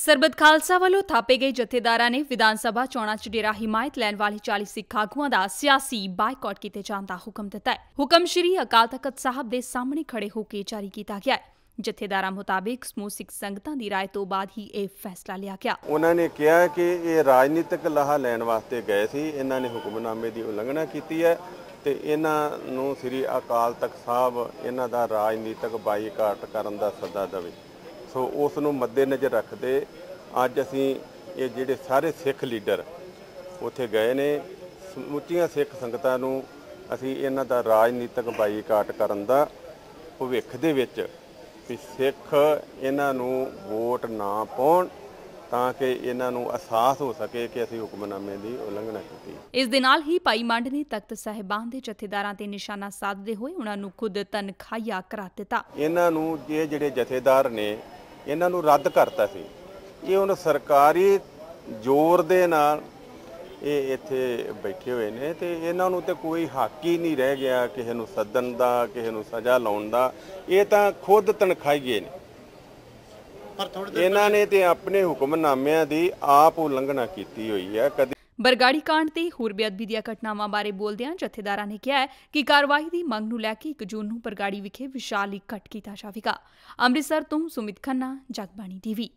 ਸਰਬਤ ਖਾਲਸਾ ਵੱਲੋਂ ਥਾਪੇ ਗਏ ਜਥੇਦਾਰਾਂ ਨੇ ਵਿਧਾਨ ਸਭਾ ਚੋਣਾਂ 'ਚ ਡੇਰਾ ਹਿਮਾਇਤ ਲੈਣ ਵਾਲੇ 40 ਸਿੱਖ ਆਗੂਆਂ ਦਾ ਸਿਆਸੀ ਬਾਈਕਾਟ ਕੀਤੇ ਜਾਣ ਦਾ ਹੁਕਮ ਦਿੱਤਾ ਹੈ। ਹੁਕਮ ਸ਼੍ਰੀ ਅਕਾਲ ਤਖਤ ਸਾਹਿਬ ਦੇ ਸਾਹਮਣੇ ਖੜੇ ਹੋ ਕੇ ਜਾਰੀ ਕੀਤਾ ਗਿਆ ਹੈ। ਜਥੇਦਾਰਾਂ ਮੁਤਾਬਿਕ ਸਮੂਹ ਸਿੱਖ ਸੰਗਤਾਂ ਦੀ ਰਾਏ ਤੋਂ ਬਾਅਦ ਹੀ ਇਹ ਫੈਸਲਾ ਲਿਆ ਗਿਆ। ਉਹਨਾਂ ਨੇ ਕਿਹਾ ਕਿ ਇਹ ਰਾਜਨੀਤਿਕ ਲਾਹਾ ਲੈਣ ਵਾਸਤੇ ਗਏ ਸੀ। ਇਹਨਾਂ ਨੇ ਹੁਕਮਨਾਮੇ ਦੀ ਉਲੰਘਣਾ ਕੀਤੀ ਹੈ ਤੇ ਇਹਨਾਂ ਨੂੰ ਸ੍ਰੀ ਅਕਾਲ ਤਖਤ ਸਾਹਿਬ ਇਹਨਾਂ ਦਾ ਰਾਜਨੀਤਿਕ ਬਾਈਕਾਟ ਕਰਨ ਦਾ ਸੱਦਾ ਦੇਵੇ। ਸੋ ਉਸ ਨੂੰ ਮੱਦੇਨਜ਼ਰ ਰੱਖਦੇ ਅੱਜ ਅਸੀਂ ਇਹ ਜਿਹੜੇ ਸਾਰੇ ਸਿੱਖ ਲੀਡਰ ਉੱਥੇ ਗਏ ਨੇ ਸਮੁੱਚੀਆਂ ਸਿੱਖ ਸੰਗਤਾਂ ਨੂੰ ਅਸੀਂ ਇਹਨਾਂ ਦਾ ਰਾਜਨੀਤਿਕ ਬਾਈਕਾਟ ਕਰਨ ਦਾ ਭਵਿੱਖ ਦੇ ਵਿੱਚ ਵੀ ਸਿੱਖ ਇਹਨਾਂ ਨੂੰ ਵੋਟ ਨਾ ਪਾਉਣ ਤਾਂ ਕਿ ਇਹਨਾਂ ਨੂੰ ਅਹਿਸਾਸ ਹੋ ਸਕੇ ਕਿ ਅਸੀਂ ਹੁਕਮਨਾਮੇ ਦੀ ਉਲੰਘਣਾ ਕੀਤੀ। ਇਸ ਦੇ ਨਾਲ ਹੀ ਭਾਈ ਮੰਡ ਨੇ ਤਖਤ ਸਾਹਿਬਾਨ ਦੇ ਜਥੇਦਾਰਾਂ ਤੇ ਨਿਸ਼ਾਨਾ ਸਾਧਦੇ ਹੋਏ ਉਹਨਾਂ ਨੂੰ ਖੁਦ ਤਨਖਾਹਿਆ ਕਰਾ ਦਿੱਤਾ। ਇਹਨਾਂ ਨੂੰ ਇਹ ਜਿਹੜੇ ਜਥੇਦਾਰ ਨੇ ਇਹਨਾਂ ਨੂੰ ਰੱਦ ਕਰਤਾ ਸੀ। ਇਹ ਹੁਣ ਸਰਕਾਰੀ ਜ਼ੋਰ ਦੇ ਨਾਲ ਇਹ ਇੱਥੇ ਬੈਠੇ ਹੋਏ ਨੇ ਤੇ ਇਹਨਾਂ ਨੂੰ ਤੇ ਕੋਈ ਹੱਕ ਹੀ ਨਹੀਂ ਰਹਿ ਗਿਆ ਕਿਸੇ ਨੂੰ ਸੱਦਣ ਦਾ ਕਿਸੇ ਨੂੰ ਸਜ਼ਾ ਲਾਉਣ ਦਾ। ਇਹ ਤਾਂ ਖੁਦ ਤਨਖਾਹੀਏ ਨੇ। ਪਰ ਥੋੜੇ ਇਹਨਾਂ ਨੇ ਤੇ ਆਪਣੇ ਹੁਕਮਨਾਮਿਆਂ ਦੀ ਆਪ ਉਲੰਘਣਾ ਕੀਤੀ ਹੋਈ ਹੈ। ਕਦੇ ਬਰਗਾੜੀ ਕਾਂਡ ਤੇ ਹੋਰ ਬੇਅਦਬੀ ਦੀਆਂ ਘਟਨਾਵਾਂ ਬਾਰੇ ਬੋਲਦਿਆਂ ਜਥੇਦਾਰਾਂ ਨੇ ਕਿਹਾ ਕਿ ਕਾਰਵਾਈ ਦੀ ਮੰਗ ਨੂੰ ਲੈ ਕੇ 1 ਜੂਨ ਨੂੰ ਬਰਗਾੜੀ ਵਿਖੇ ਵਿਸ਼ਾਲ ਇਕੱਠ ਕੀਤਾ ਜਾਵੇਗਾ। ਅੰਮ੍ਰਿਤਸਰ ਤੋਂ ਸੁਮਿਤ ਖੰਨਾ, ਜਗਬਾਣੀ ਟੀਵੀ।